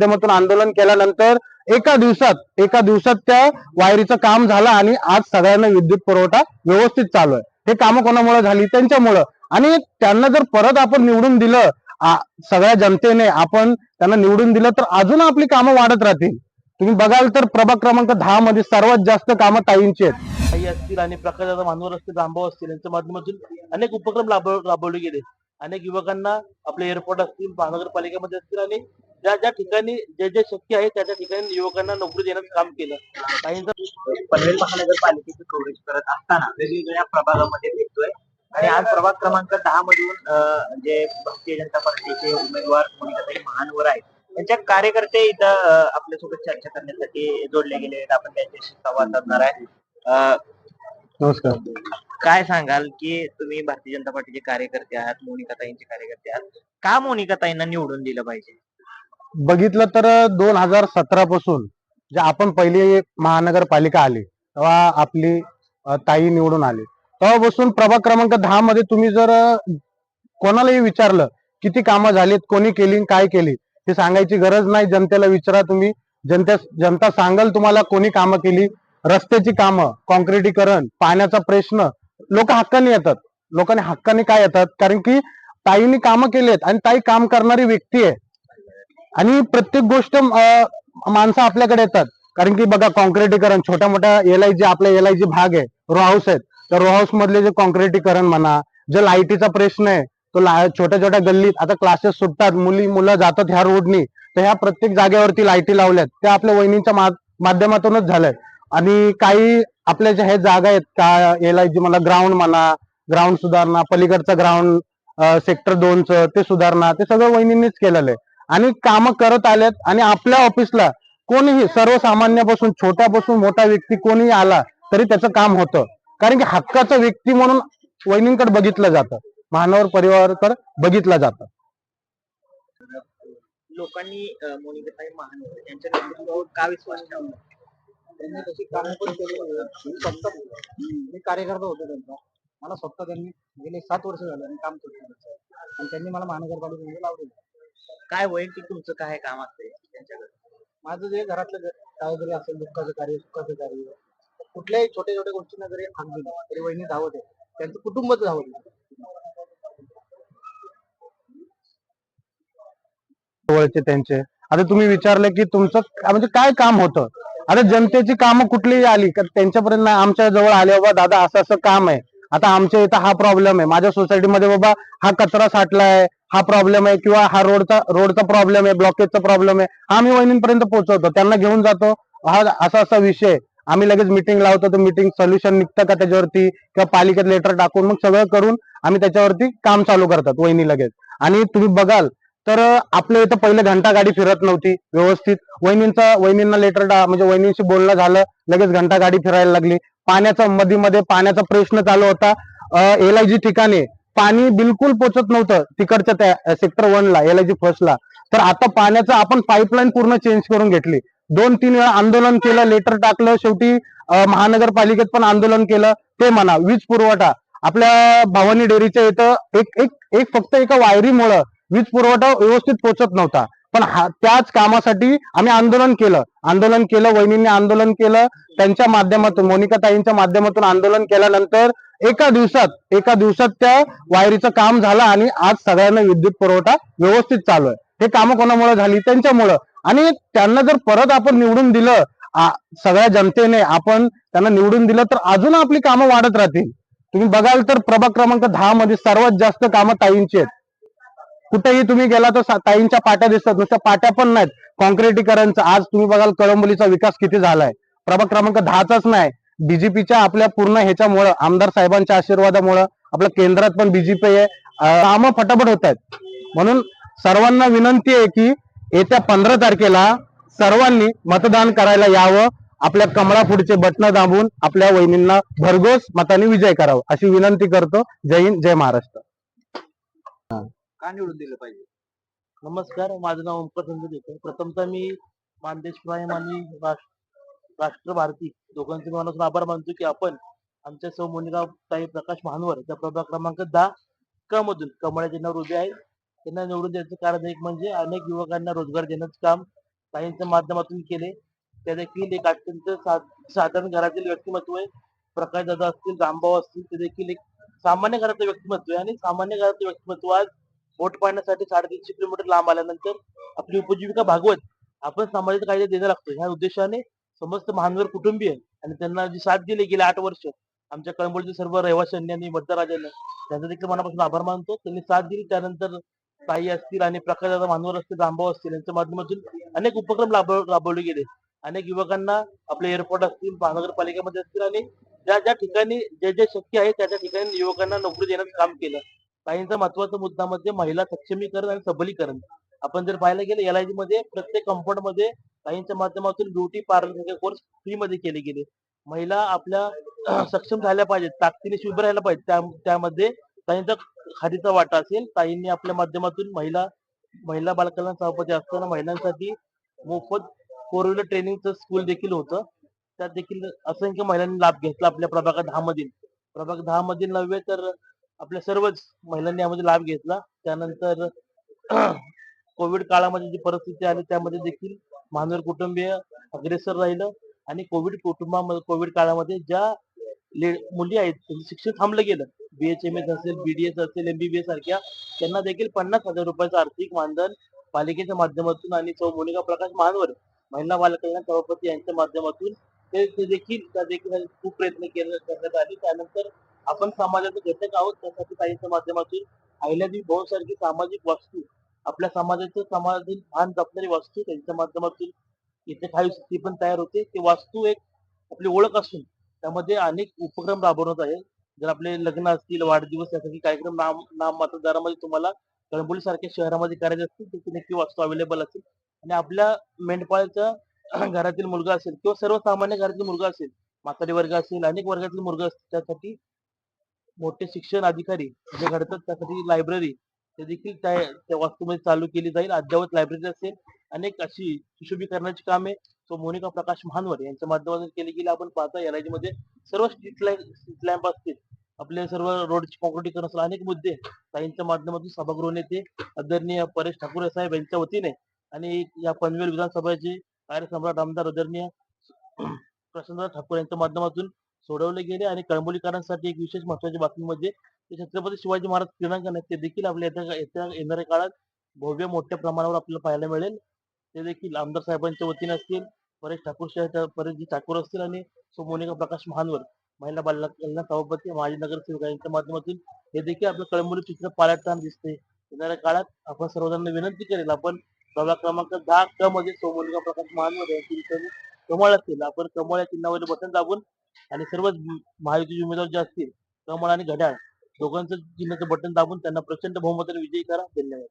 माध्यमातून आंदोलन केल्यानंतर एका दिवसात एका दिवसात त्या वायरीचं काम झालं आणि आज सगळ्यांना विद्युत पुरवठा व्यवस्थित चालू आहे. हे कामं कोणामुळे झाली? त्यांच्यामुळं. आणि त्यांना जर परत आपण निवडून दिलं सगळ्या जनतेने आपण त्यांना निवडून दिलं तर अजून आपली कामं वाढत राहतील. तुम्ही बघाल तर प्रभाग क्रमांक दहा मध्ये सर्वात जास्त कामं ताईंची आहेत. काही असतील आणि प्रकाशदादा मानवर असतील रामभाऊ असतील यांच्या माध्यमातून अनेक उपक्रम राबवले गेले. अनेक युवकांना आपले एअरपोर्ट असतील महानगरपालिकेमध्ये असतील आणि ज्या ज्या ठिकाणी जे जे शक्य आहे त्या त्या ठिकाणी युवकांना नोकरी देण्याचं काम केलं. काहींचं पनवेल महानगरपालिकेचं कव्हरेज करत असताना वेगवेगळ्या प्रभागामध्ये भेटतोय. आणि आज प्रभाग क्रमांक दहा मधून जे भारतीय जनता पार्टीचे उमेदवार मोनिकाताई महानवर आहेत त्यांच्या कार्यकर्ते इथं आपल्यासोबत चर्चा करण्यासाठी जोडले गेले आहेत आपण त्यांच्याशी संवाद साधणार आहे. अं, नमस्कार. काय सांगाल की तुम्ही भारतीय जनता पार्टीचे कार्यकर्ते आहात मोनिकाताईंचे कार्यकर्ते आहात. का मोनिकाताईंना निवडून दिलं पाहिजे? बघितलं तर दोन हजार सतरा पासून जे आपण पहिली महानगरपालिका आली तेव्हा आपली ताई निवडून आली. तेव्हापासून प्रभाग क्रमांक दहा मध्ये तुम्ही जर कोणालाही विचारलं किती कामं झालीत कोणी केली काय केली हे सांगायची गरज नाही. जनतेला विचारा तुम्ही. जनता जनता सांगाल तुम्हाला कोणी कामं केली. रस्त्याची कामं कॉन्क्रिटीकरण पाण्याचा प्रश्न लोक हक्काने येतात. लोकांनी हक्काने काय येतात? कारण की ताईंनी कामं आहेत आणि ताई काम करणारी व्यक्ती आहे. आणि प्रत्येक गोष्ट माणसं आपल्याकडे येतात. कारण की बघा कॉन्क्रिटीकरण छोट्या मोठ्या एल आय जी आपल्या एल आय जी भाग आहे. रो हाऊस आहेत. तर रो हाऊस मधले जे कॉन्क्रिटीकरण म्हणा जे लाईटीचा प्रश्न आहे तो ला- छोट्या छोट्या गल्लीत आता क्लासेस सुटतात. मुली मुलं जातात ह्या रोडनी तर ह्या प्रत्येक जागेवरती लाईटी लावल्यात. त्या आपल्या वहिनीच्या माध्यमातूनच झाल्यात. आणि काही आपल्या ज्या हे जागा आहेत का एल आय जी म्हणा ग्राउंड म्हणा ग्राउंड सुधारणा पलीकडचं ग्राउंड सेक्टर दोनचं ते सुधारणा ते सगळं वहिनींनीच केलेलं आहे. आणि कामं करत आलेत आणि आपल्या ऑफिसला कोणीही सर्वसामान्यापासून छोट्यापासून मोठा व्यक्ती कोणीही आला तरी त्याचं काम होतं. कारण की हक्काचा व्यक्ती म्हणून वहिनींकडे बघितलं जातं. महानवर परिवाराकडे बघितलं जातं. लोकांनी मोनिकाताई महानवर यांच्या का विश्वास ठेवला? त्यांनी तशी कामं पण केली मी स्वतः मी कार्यकर्ता होतो त्यांचा. मला स्वतः त्यांनी गेले सात वर्ष झाले आणि काम करतो त्यांचं. आणि त्यांनी मला महानगरपालिकेमध्ये लावलेलं काय वैयक्तिक तुमचं काय काम असते त्यांच्याकडे? माझं जे घरातलं जे काय जरी असेल दुःखाचं कार्य सुखाचं कार्य कुठल्याही छोट्या छोट्या गोष्टींना जरी हात दिली तरी वहिनी धावत आहे. त्यांचं कुटुंबच धावत आहे जवळचे त्यांचे. आता तुम्ही विचारलं की तुमचं का- म्हणजे काय काम होतं? आता जनतेची कामं कुठलीही आली का त्यांच्यापर्यंत आमच्या जवळ आले बाबा दादा असं असं काम आहे. आता आमच्या इथं हा प्रॉब्लेम आहे. माझ्या सोसायटीमध्ये बाबा हा कचरा साठलाय हा प्रॉब्लेम आहे किंवा हा रोडचा रोडचा प्रॉब्लेम आहे ब्लॉकेजचा प्रॉब्लेम आहे. आम्ही वहिनींपर्यंत पोहोचवतो. त्यांना घेऊन जातो. हा असा असा विषय आम्ही लगेच मिटिंग लावतो. तर मिटिंग सोल्युशन निघतं का त्याच्यावरती? किंवा पालिकेत लेटर टाकून मग सगळं करून आम्ही त्याच्यावरती काम चालू करतात वहिनी लगेच. आणि तुम्ही बघाल तर आपल्या इथं पहिले घंटा गाडी फिरत नव्हती व्यवस्थित. वहिनींचा वहिनींना लेटर म्हणजे वहिनींशी बोलणं झालं लगेच घंटा गाडी फिरायला लागली. पाण्याचा मध्ये मध्ये पाण्याचा प्रश्न चालू होता. एल आय जी ठिकाणी पाणी बिलकुल पोचत नव्हतं तिकडच्या त्या सेक्टर वन ला एल आय जी तर आता पाण्याचं आपण पाईपलाईन पूर्ण चेंज करून घेतली. दोन तीन वेळा आंदोलन केलं लेटर टाकलं शेवटी महानगरपालिकेत पण आंदोलन केलं. ते म्हणा वीज पुरवठा. आपल्या भवानी डेअरीच्या इथं एक एक एक फक्त एका वायरीमुळं वीज पुरवठा व्यवस्थित पोहोचत नव्हता. पण त्याच कामासाठी आम्ही आंदोलन केलं. आंदोलन केलं वहिनींनी आंदोलन केलं. त्यांच्या माध्यमातून मोनिका ताईंच्या माध्यमातून आंदोलन केल्यानंतर एका दिवसात एका दिवसात त्या वायरीचं काम झालं आणि आज सगळ्यांना विद्युत पुरवठा व्यवस्थित चालू आहे. हे कामं कोणामुळे झाली? त्यांच्यामुळं. आणि त्यांना जर परत आपण निवडून दिलं सगळ्या जनतेने आपण त्यांना निवडून दिलं तर अजून आपली कामं वाढत राहतील. तुम्ही बघाल तर प्रभाग क्रमांक दहा मध्ये सर्वात जास्त कामं ताईंची आहेत. कुठेही तुम्ही गेला तर ताईंच्या पाट्या दिसतात नुसत्या पाट्या पण नाहीत. कॉन्क्रिटीकरणचं आज तुम्ही बघाल कळंबोलीचा विकास किती झालाय. प्रभाग क्रमांक दहाचाच नाही. बीजेपीच्या आपल्या पूर्ण ह्याच्यामुळं आमदार साहेबांच्या आशीर्वादामुळं आपल्या केंद्रात पण बीजेपी आहे. कामं फटाफट होत आहेत. म्हणून सर्वांना विनंती आहे की येत्या पंधरा तारखेला सर्वांनी मतदान करायला यावं. आपल्या कमळापुढचे बटणं दाबून आपल्या वहिनींना भरघोस मताने विजय करावं. अशी विनंती करतो. जय हिंद जय महाराष्ट्र. का निवडून दिलं पाहिजे? नमस्कार माझं नाव ओंकार संजय प्रथमतः मी मानदेश प्रायम आणि राष्ट्र भारती दोघांचे मनापासून आभार मानतो की आपण आमच्या सौ मोनिका ताई प्रकाश महानवर त्या प्रभाग क्रमांक दहा क मधून कमळ्या नाव उभे आहे त्यांना निवडून द्यायचं कारण एक म्हणजे अनेक युवकांना रोजगार देण्याचं काम ताईंच्या माध्यमातून केले. त्या देखील एक अत्यंत सा- साधारण घरातील व्यक्तिमत्व आहे. प्रकाश दादा असतील रामभाऊ असतील ते देखील एक सामान्य घराचं व्यक्तिमत्व आहे आणि सामान्य घराचं व्यक्तिमत्व आज वोट पाहण्यासाठी साडेतीनशे किलोमीटर लांब आल्यानंतर आपली उपजीविका भागवत आपण समाजात कायदा देणं लागतो ह्या उद्देशाने समस्त महानगर कुटुंबीय आणि त्यांना जी साथ दिली गेली आठ वर्ष आमच्या कळंबोलीचे सर्व रहिवाशांनी आणि मतदाराजांनी त्यांचा देखील मनापासून आभार मानतो. त्यांनी साथ दिली. त्यानंतर ताई असतील आणि प्रकाशदादा मानवर असतील रामभाऊ असतील यांच्या माध्यमातून अनेक उपक्रम राबवले गेले. अनेक युवकांना आपले एअरपोर्ट असतील महानगरपालिकेमध्ये असतील आणि ज्या ज्या ठिकाणी जे जे शक्य आहे त्या त्या ठिकाणी युवकांना नोकरी देण्याचं काम केलं. ताईंचा महत्त्वाचा मुद्दा म्हणजे महिला सक्षमीकरण आणि सबलीकरण. आपण जर पाहायला गेलं एलमध्ये प्रत्येक कंपाऊंडमध्ये ताईंच्या माध्यमातून ब्युटी पार्लर कोर्स फ्री मध्ये केले गेले. महिला आपल्या सक्षम झाल्या पाहिजेत ताकदीने उभं राहिला पाहिजे त्या त्यामध्ये ताईंचा खादीचा वाटा असेल ताईंनी आपल्या माध्यमातून महिला महिला बालकल्याण सभापती असताना महिलांसाठी मोफत फोर व्हीलर ट्रेनिंगचं स्कूल देखील होतं. त्यात देखील असंख्य महिलांनी लाभ घेतला आपल्या प्रभाग दहा मधील प्रभाग दहा मधील नव्हे तर आपल्या सर्वच महिलांनी यामध्ये लाभ घेतला. त्यानंतर कोविड काळामध्ये जी परिस्थिती आली त्यामध्ये देखील मानवर कुटुंबीय अग्रेसर राहिलं आणि कोविड कुटुंबामध्ये कोविड काळामध्ये ज्या मुली आहेत त्यांचं शिक्षण थांबलं गेलं. बीएचएमएस असेल बीडीएस असेल एमबीबीएस सारख्या त्यांना देखील पन्नास हजार रुपयाचं आर्थिक मानधन पालिकेच्या माध्यमातून आणि सौ मोनिका प्रकाश महानवर महिला बालकल्याण सभापती यांच्या माध्यमातून ते देखील त्या देखील खूप प्रयत्न केले करण्यात आले. त्यानंतर आपण समाजाचे घटक आहोत त्यासाठी ताईंच्या माध्यमातून अहिल्यादेवी भाऊ सारखी सामाजिक वस्तू आपल्या समाजाचं समाजातील भान जपणारी वस्तू त्यांच्या माध्यमातून इथे काही ती पण तयार होते. ती वास्तू एक आपली ओळख असून त्यामध्ये अनेक उपक्रम राबवण्यात आहे. जर आपले लग्न असतील वाढदिवस यासाठी कार्यक्रम नाम नाम मतदारामध्ये तुम्हाला कळंबोली सारख्या शहरामध्ये करायचे असतील तर ती नक्की वास्तू अवेलेबल असेल. आणि आपल्या मेंढपाळाच्या घरातील मुलगा असेल किंवा सर्वसामान्य घरातील मुलगा असेल म्हातारी वर्ग असेल अनेक वर्गातील मुलगा असतील त्यासाठी मोठे शिक्षण अधिकारी जे घडतात त्यासाठी लायब्ररी ते देखील त्या त्या वास्तूमध्ये चालू केली जाईल. अद्ययावत लायब्ररी असेल अनेक अशी सुशोभीकरणाची कामे तो मोनिका प्रकाश महानवर यांच्या माध्यमातून केली गेली. आपण पाहता एलमध्ये सर्व स्ट्रीट लाइट स्ट्रीट लॅम्प असतील. आपले सर्व रोडची कॉन्क्रिटीकरण असेल अनेक मुद्दे ताईंच्या माध्यमातून सभागृह नेते आदरणीय परेश ठाकूर साहेब यांच्या वतीने आणि या पनवेल विधानसभेचे कार्यसम्राट आमदार आदरणीय प्रशांत ठाकूर यांच्या माध्यमातून सोडवले गेले आणि कळंबोलीकरांसाठी एक विशेष महत्वाची बातमी म्हणजे छत्रपती शिवाजी महाराज क्रीडांगण आहेत ते देखील आपल्या येत्या येत्या येणाऱ्या काळात भव्य मोठ्या प्रमाणावर आपल्याला पाहायला मिळेल. ते देखील आमदार साहेबांच्या वतीने असतील परेश ठाकूर परेशजी ठाकूर असतील आणि सोमोनिका प्रकाश महानवर महिला बाल कल्याण सभापती माजी नगरसेवक यांच्या माध्यमातून हे देखील आपलं कळंबोली चित्र पाळताना दिसते. येणाऱ्या काळात आपण सर्वजणांना विनंती करेल आपण प्रभाग क्रमांक दहा क मध्ये सोमोनिका प्रकाश महानवर यांची कमळ असतील आपण कमळ या चिन्हावरील बटन दाबून आणि सर्वच महायुतीचे उमेदवार जे असतील कमळ आणि घड्याळ दोघांचं चिन्हाचं बटन दाबून त्यांना प्रचंड बहुमताने विजयी करा. धन्यवाद.